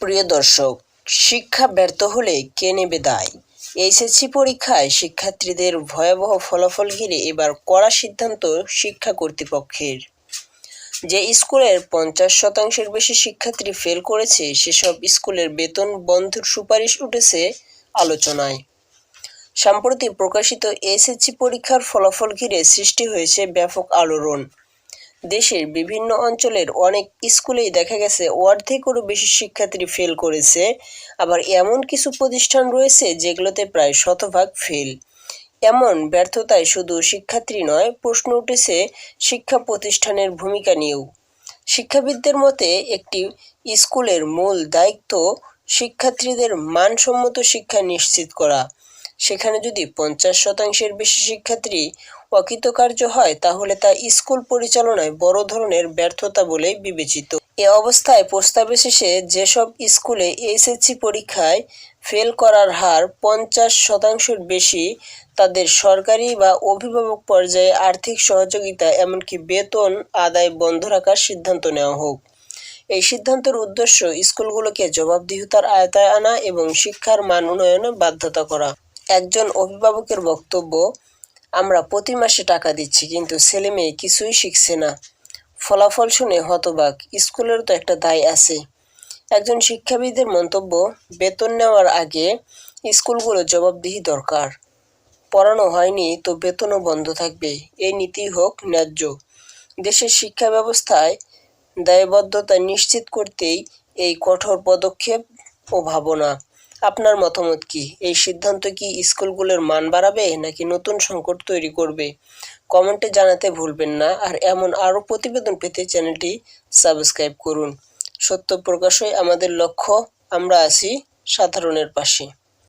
প্রিয় দর্শক, শিক্ষা ব্যর্থ হলে কে নেবে দায়? এইচএসসি পরীক্ষায় শিক্ষার্থীদের ভয়াবহ ফলাফল ঘিরে এবার কড়া সিদ্ধান্ত শিক্ষা কর্তৃপক্ষের। যে স্কুলের পঞ্চাশ শতাংশের বেশি শিক্ষার্থী ফেল করেছে, সেসব স্কুলের বেতন বন্ধুর সুপারিশ উঠেছে আলোচনায়। সম্প্রতি প্রকাশিত এসএসসি পরীক্ষার ফলাফল ঘিরে সৃষ্টি হয়েছে ব্যাপক আলোড়ন। দেশের বিভিন্ন অঞ্চলের অনেক স্কুলেই দেখা গেছে অর্ধেকেরও বেশি শিক্ষার্থী ফেল করেছে। আবার এমন কিছু প্রতিষ্ঠান রয়েছে যেগুলোতে প্রায় শতভাগ ফেল এমন ব্যর্থতায় শুধু শিক্ষার্থী নয়, প্রশ্ন উঠেছে শিক্ষা প্রতিষ্ঠানের ভূমিকা নিয়েও। শিক্ষাবিদদের মতে, একটি স্কুলের মূল দায়িত্ব শিক্ষার্থীদের মানসম্মত শিক্ষা নিশ্চিত করা। সেখানে যদি পঞ্চাশ শতাংশের বেশি শিক্ষার্থী অকৃতকার্য হয়, তাহলে তা স্কুল পরিচালনায় বড় ধরনের ব্যর্থতা বলে বিবেচিত। এ অবস্থায় প্রস্তাবে শেষে যেসব স্কুলে এইচএসসি পরীক্ষায় ফেল করার হার পঞ্চাশ শতাংশের বেশি, তাদের সরকারি বা অভিভাবক পর্যায়ে আর্থিক সহযোগিতা এমনকি বেতন আদায় বন্ধ রাখার সিদ্ধান্ত নেওয়া হোক। এই সিদ্ধান্তের উদ্দেশ্য স্কুলগুলোকে জবাবদিহিতার আয়তায় আনা এবং শিক্ষার মান উন্নয়নে বাধ্যতা করা। একজন অভিভাবকের বক্তব্য, আমরা প্রতি মাসে টাকা দিচ্ছি, কিন্তু ছেলে মেয়ে কিছুই শিখছে না। ফলাফল শুনে হতবাক স্কুলের তো একটা দায় আছে। একজন শিক্ষাবিদের মন্তব্য, বেতন নেওয়ার আগে স্কুলগুলো জবাবদিহি দরকার। পড়ানো হয়নি, তো বেতনও বন্ধ থাকবে। এই নীতি হোক ন্যায্য। দেশের শিক্ষা ব্যবস্থায় দায়বদ্ধতা নিশ্চিত করতেই এই কঠোর পদক্ষেপ ও ভাবনা। আপনার মতামত কি? এই সিদ্ধান্ত কি স্কুলগুলোর মান বাড়াবে নাকি নতুন সংকট তৈরি করবে? কমেন্টে জানাতে ভুলবেন না, আর এমন আরও প্রতিবেদন পেতে চ্যানেলটি সাবস্ক্রাইব করুন। সত্য প্রকাশই আমাদের লক্ষ্য, আমরা আছি সাধারণের পাশে।